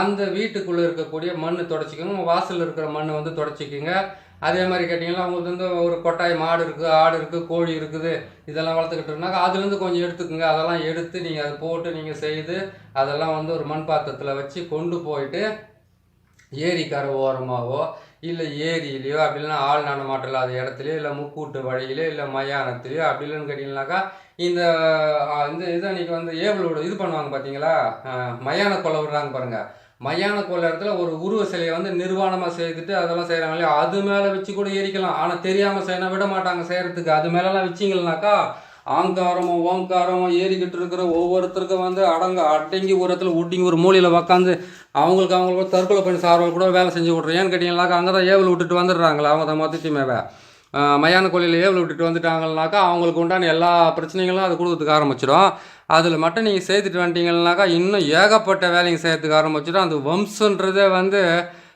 அந்த வீட்டுக்குள்ளே இருக்கக்கூடிய மண் தொடச்சிக்கோங்க. உங்கள் வாசலில் இருக்கிற மண் வந்து தொடச்சிக்கோங்க. அதே மாதிரி கேட்டிங்கன்னா உங்களுக்கு வந்து ஒரு கொட்டாய் மாடு இருக்குது ஆடு இருக்குது கோழி இருக்குது. இதெல்லாம் வளர்த்துக்கிட்டு அதுலேருந்து கொஞ்சம் எடுத்துக்கோங்க. அதெல்லாம் எடுத்து நீங்கள் அதை போட்டு நீங்கள் செய்து அதெல்லாம் வந்து ஒரு மண் பாத்திரத்தில் வச்சு கொண்டு போயிட்டு ஏரிக்கரை ஓரமாகவோ இல்லை ஏரியிலையோ அப்படி இல்லைன்னா ஆள் நடமாட்டம் இல்லாத இடத்துலையோ இல்லை முக்கூட்டு வழியிலையோ இல்லை மயானத்துலையோ அப்படி இல்லைன்னு கேட்டிங்கனாக்கா இந்த இந்த இதை அன்னைக்கு வந்து ஏவலோட இது பண்ணுவாங்க பார்த்தீங்களா மயான கொலை விடுறாங்க பாருங்கள் மயான கொலை இடத்துல ஒரு உருவ சிலையை வந்து நிர்வாணமாக செய்துட்டு அதெல்லாம் செய்கிறாங்க இல்லையா? அது மேலே வச்சு கூட எரிக்கலாம். ஆனால் தெரியாமல் செய்யணும் விட மாட்டாங்க செய்கிறதுக்கு அது மேலெலாம் வச்சிங்கனாக்கா ஆங்காரமோ ஓங்காரமோ ஏறிக்கிட்டு இருக்கிற ஒவ்வொருத்தருக்கும் வந்து அடங்க அடங்கி ஒரு இடத்துல ஒட்டிங்கி ஒரு மூலையில் உக்காந்து அவங்களுக்கு அவங்களுக்கு தற்கொலை பண்ணி சார்வல் கூட வேலை செஞ்சு விட்றோம் ஏன்னு கேட்டிங்கனாக்கா அங்கே தான் ஏவல் விட்டுட்டு வந்துடுறாங்களா அவங்க தான் மொத்தத்தையுமே மயான கோயிலில் ஏவல் விட்டுட்டு வந்துட்டாங்கனாக்கா அவங்களுக்கு உண்டான எல்லா பிரச்சனைகளும் அது கொடுக்கறதுக்கு ஆரம்பிச்சிடும். அதில் மட்டும் நீங்கள் சேர்த்துட்டு வந்துட்டீங்கன்னாக்கா இன்னும் ஏகப்பட்ட வேலைங்க செய்யறதுக்கு ஆரம்பிச்சிடும். அந்த வம்சன்றதே வந்து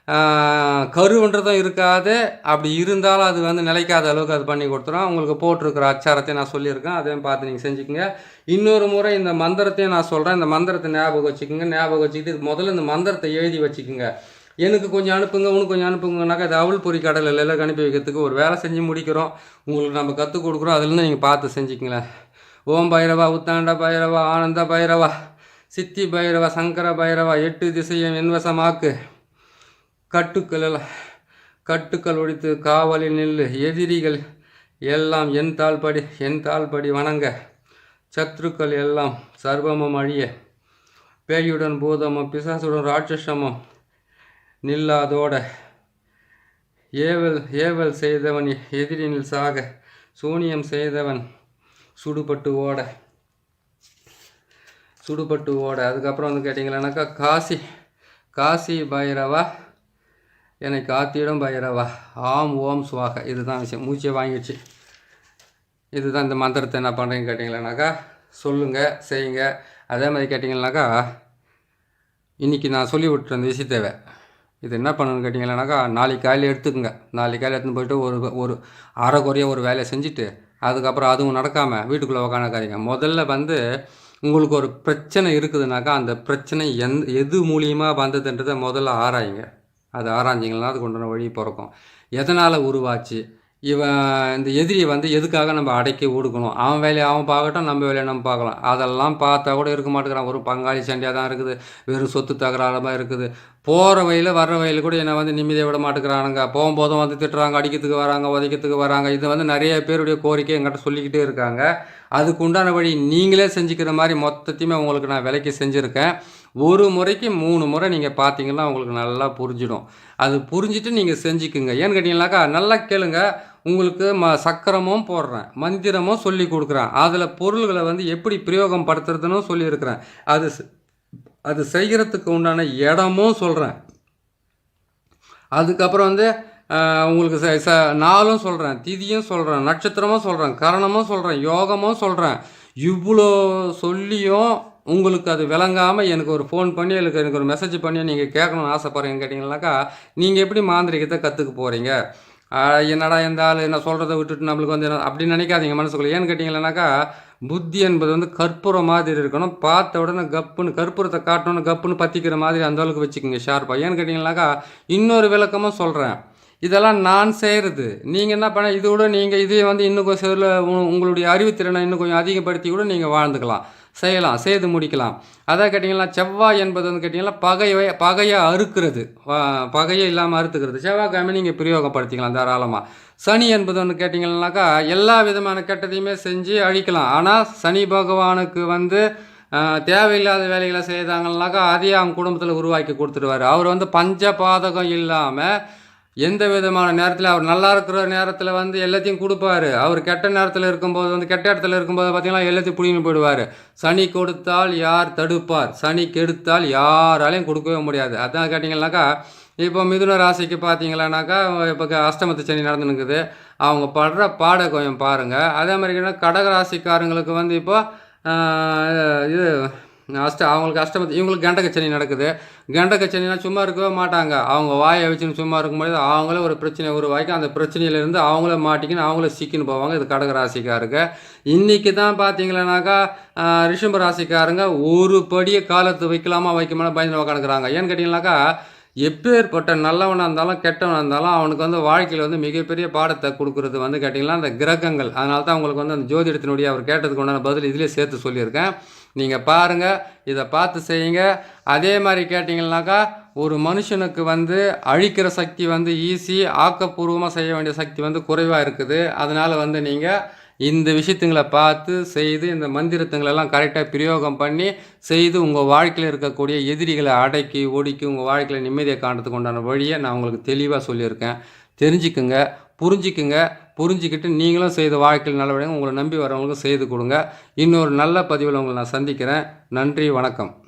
ஆஹ், கருன்றதும் இருக்காது. அப்படி இருந்தாலும் அது வந்து நிலைக்காத அளவுக்கு அது பண்ணி கொடுத்துரும். உங்களுக்கு போட்டிருக்கிற அச்சாரத்தையும் நான் சொல்லியிருக்கேன். அதையும் பார்த்து நீங்கள் செஞ்சுக்கோங்க. இன்னொரு முறை இந்த மந்திரத்தையும் நான் சொல்கிறேன் இந்த மந்திரத்தை ஞாபகம் வச்சுக்கோங்க. ஞாபகம் வச்சுக்கிட்டு முதல்ல இந்த மந்திரத்தை எழுதி வச்சுக்கோங்க. எனக்கு கொஞ்சம் அனுப்புங்க உனக்கு கொஞ்சம் அனுப்புங்கனாக்கா இது அவள் பொறி கடலில் எல்லாம் அனுப்பி வைக்கிறதுக்கு ஒரு வேலை செஞ்சு முடிக்கிறோம். உங்களுக்கு நம்ம கற்றுக் கொடுக்குறோம். அதுலேருந்து நீங்கள் பார்த்து செஞ்சுக்கங்களேன். ஓம் பைரவா உத்தாண்ட பைரவா ஆனந்த பைரவா சித்தி பைரவா சங்கர பைரவா எட்டு திசையும் என்வசமாக்கு கட்டுக்கள் எல்லாம் கட்டுக்கள் ஒழித்து காவலில் நில்லு. எதிரிகள் எல்லாம் என் தாழ்படி என் தாழ்படி வணங்க. சத்ருக்கள் எல்லாம் சர்வமும் அழிய. பேயுடன் பூதமும் பிசாசுடன் ராட்சசமும் நில்லாதோட. ஏவல் ஏவல் செய்தவன் எதிரினில் சாக. சூனியம் செய்தவன் சுடுபட்டு ஓட. சுடுபட்டு ஓட. அதுக்கப்புறம் வந்து கேட்டிங்களேனாக்கா காசி. காசி பைரவா. என்னை காத்திடும் பைரவா. ஆம் ஓம் சுவாக. இதுதான் விஷயம். மூச்சை வாங்கிடுச்சு. இதுதான் இந்த மந்திரத்தை என்ன பண்ணுறீங்க கேட்டிங்களேனாக்கா சொல்லுங்கள் செய்யுங்க. அதே மாதிரி கேட்டிங்கனாக்கா இன்றைக்கி நான் சொல்லி விட்டுற இந்த விஷயத்தேவை இது என்ன பண்ணணும்னு கேட்டிங்கன்னாக்கா நாளைக்கு காலையில் எடுத்துக்கோங்க. நாளைக்கு காலையில் எடுத்துன்னு போயிட்டு ஒரு ஒரு அரை குறைய ஒரு வேலையை செஞ்சுட்டு அதுக்கப்புறம் அதுவும் நடக்காமல் வீட்டுக்குள்ளே உக்காந்துக்காதீங்க. முதல்ல வந்து உங்களுக்கு ஒரு பிரச்சனை இருக்குதுனாக்கா அந்த பிரச்சனை எந் எது மூலியமாக வந்ததுன்றதை முதல்ல ஆராயுங்க. அது ஆராய்ஞ்சிங்கன்னா அது கொண்டு வழி பிறக்கும். எதனால் உருவாச்சு? இவன் இந்த எதிரியை வந்து எதுக்காக நம்ம அடக்கி ஒடுக்கணும்? அவன் வேலையை அவன் பார்க்கட்டும் நம்ம வேலையை நம்ம பார்க்கலாம். அதெல்லாம் பார்த்தா கூட இருக்க மாட்டேங்கிறான். ஒரு பங்காளி சண்டையாக தான் இருக்குது. வெறும் சொத்து தகராறமாக இருக்குது. போகிற வயலில் வர்ற வழியில் கூட என்னை வந்து நிம்மதியை விட மாட்டேங்கிறானுங்க. போகும்போதும் வந்து திட்டுறாங்க அடிக்கிறதுக்கு வராங்க உதைக்கிறதுக்கு வராங்க. இது வந்து நிறைய பேருடைய கோரிக்கை எங்கிட்ட சொல்லிக்கிட்டே இருக்காங்க. அதுக்கு உண்டான வழி நீங்களே செஞ்சுக்கிற மாதிரி மொத்தத்தையுமே உங்களுக்கு நான் விலைக்கு செஞ்சுருக்கேன். ஒரு முறைக்கு மூணு முறை நீங்கள் பார்த்தீங்கன்னா உங்களுக்கு நல்லா புரிஞ்சிடும். அது புரிஞ்சுட்டு நீங்கள் செஞ்சுக்குங்க. ஏன்னு கேட்டிங்கனாக்கா நல்லா கேளுங்கள் உங்களுக்கு ம சக்கரமும் போடுறேன் மந்திரமும் சொல்லி கொடுக்குறேன். அதில் பொருள்களை வந்து எப்படி பிரயோகம் படுத்துறதுன்னு சொல்லியிருக்கிறேன். அது அது செய்கிறதுக்கு உண்டான இடமும் சொல்கிறேன் அதுக்கப்புறம் வந்து உங்களுக்கு ச ச நாளும் சொல்கிறேன் திதியும் சொல்கிறேன் நட்சத்திரமும் சொல்கிறேன் கரணமும் சொல்கிறேன் யோகமும் சொல்கிறேன் இவ்வளோ சொல்லியும் உங்களுக்கு அது விளங்காமல் எனக்கு ஒரு ஃபோன் பண்ணி எனக்கு எனக்கு ஒரு மெசேஜ் பண்ணி நீங்கள் கேட்கணும்னு ஆசைப்பட்றீங்கன்னு கேட்டிங்கனாக்கா நீங்கள் எப்படி மாந்திரிகத்தை கற்றுக்க போகிறீங்க என்னடா இந்த ஆள் என்ன சொல்கிறத விட்டுட்டு நம்மளுக்கு வந்து என்ன அப்படின்னு நினைக்காதீங்க மனசுக்குள்ள. ஏன்னு கேட்டிங்கன்னாக்கா புத்தி என்பது வந்து கற்பூரம் மாதிரி இருக்கணும். பார்த்த உடனே கப்புன்னு கற்பூரத்தை காட்டணும்னு கப்புன்னு பற்றிக்கிற மாதிரி அந்த அளவுக்கு வச்சுக்கோங்க ஷார்ப்பாக ஏன்னு கேட்டிங்கனாக்கா இன்னொரு விளக்கமும் சொல்கிறேன் இதெல்லாம் நான் செய்கிறது நீங்கள் என்ன பண்ண இது கூட நீங்கள் இதே வந்து இன்னும் கொஞ்சம் உ- உங்களுடைய அறிவுத்திறனை இன்னும் கொஞ்சம் அதிகப்படுத்தி கூட நீங்கள் வாழ்ந்துக்கலாம். செய்யலாம் செய்து முடிக்கலாம். அதான் கேட்டிங்கன்னா செவ்வாய் என்பது வந்து கேட்டிங்கன்னா பகையை பகையை அறுக்கிறது. பகையை இல்லாமல் அறுத்துக்கிறது. செவ்வாய்க்கிழமை நீங்கள் பிரயோகப்படுத்திக்கலாம் தாராளமாக சனி என்பது வந்து கேட்டிங்கன்னாக்கா எல்லா விதமான கெட்டதையுமே செஞ்சு அழிக்கலாம். ஆனால் சனி பகவானுக்கு வந்து தேவையில்லாத வேலைகளை செய்தாங்கன்னாக்கா அதையே அவங்க குடும்பத்தில் உருவாக்கி கொடுத்துடுவார். அவர் வந்து பஞ்ச பாதகம் இல்லாமல் எந்த விதமான நேரத்தில் அவர் நல்லா இருக்கிற நேரத்தில் வந்து எல்லாத்தையும் கொடுப்பாரு. அவர் கெட்ட நேரத்தில் இருக்கும்போது வந்து கெட்ட இடத்துல இருக்கும்போது பார்த்தீங்கன்னா எல்லாத்தையும் பிடிங்கி போயிடுவார். சனி கொடுத்தால் யார் தடுப்பார்? சனி கெடுத்தால் யாராலையும் கொடுக்கவே முடியாது. அதான் கேட்டிங்கன்னாக்கா இப்போ மிதுன ராசிக்கு பார்த்தீங்களானாக்கா இப்போ அஷ்டமத்து சனி நடந்துனுக்குது அவங்க படுற பாடை கொஞ்சம் பாருங்கள் அதே மாதிரி கடக ராசிக்காரங்களுக்கு வந்து இப்போ இது அஷ்ட அவங்களுக்கு அஷ்டமத்து இவங்களுக்கு கண்டகச்சனி நடக்குது. கண்டகச்சனினா சும்மா இருக்கவே மாட்டாங்க. அவங்க வாயை வச்சுன்னு சும்மா இருக்கும்போது அவங்களே ஒரு பிரச்சனை உருவாக்கி அந்த பிரச்சனையிலேருந்து அவங்களே மாட்டிக்கின்னு அவங்களே சிக்கின்னு போவாங்க. இது கடக ராசிக்காரங்க இன்றைக்கி தான் பார்த்தீங்களானாக்கா ரிஷம்ப ராசிக்காரங்க ஒரு படியை காலத்து வைக்கலாமா வைக்கமான பயந்து உக்காந்துக்கிறாங்க. ஏன்னு கேட்டிங்கனாக்கா எப்பேற்பட்ட நல்லவனாக இருந்தாலும் கெட்டவனாக இருந்தாலும் அவனுக்கு வந்து வாழ்க்கையில் வந்து மிகப்பெரிய பாடத்தை கொடுக்குறது வந்து கேட்டிங்கன்னா அந்த கிரகங்கள். அதனால தான் அவங்களுக்கு வந்து அந்த ஜோதிடத்தினுடைய அவர் கேட்டதுக்கு உண்டான பதில் இதிலே சேர்த்து சொல்லியிருக்கேன். நீங்கள் பாருங்கள் இதை பார்த்து செய்யுங்க. அதே மாதிரி கேட்டிங்கன்னாக்கா ஒரு மனுஷனுக்கு வந்து அழிக்கிற சக்தி வந்து ஈஸி ஆக்கப்பூர்வமாக செய்ய வேண்டிய சக்தி வந்து குறைவாக இருக்குது. அதனால் வந்து நீங்கள் இந்த விஷயத்துங்களை பார்த்து செய்து இந்த மந்திரத்துங்களெல்லாம் கரெக்டாக பிரயோகம் பண்ணி செய்து உங்கள் வாழ்க்கையில் இருக்கக்கூடிய எதிரிகளை அடக்கி ஒடுக்கி உங்கள் வாழ்க்கையில் நிம்மதியை காண்றதுக்கு உண்டான வழியை நான் உங்களுக்கு தெளிவாக சொல்லியிருக்கேன். தெரிஞ்சுக்குங்க. புரிஞ்சிக்குங்க புரிஞ்சுக்கிட்டு நீங்களும் செய்த வாழ்க்கையில் நல்லபடியாக உங்களை நம்பி வரவங்களுக்கும் செய்து கொடுங்க. இன்னொரு நல்ல பதிவில் உங்களை நான் சந்திக்கிறேன். நன்றி வணக்கம்.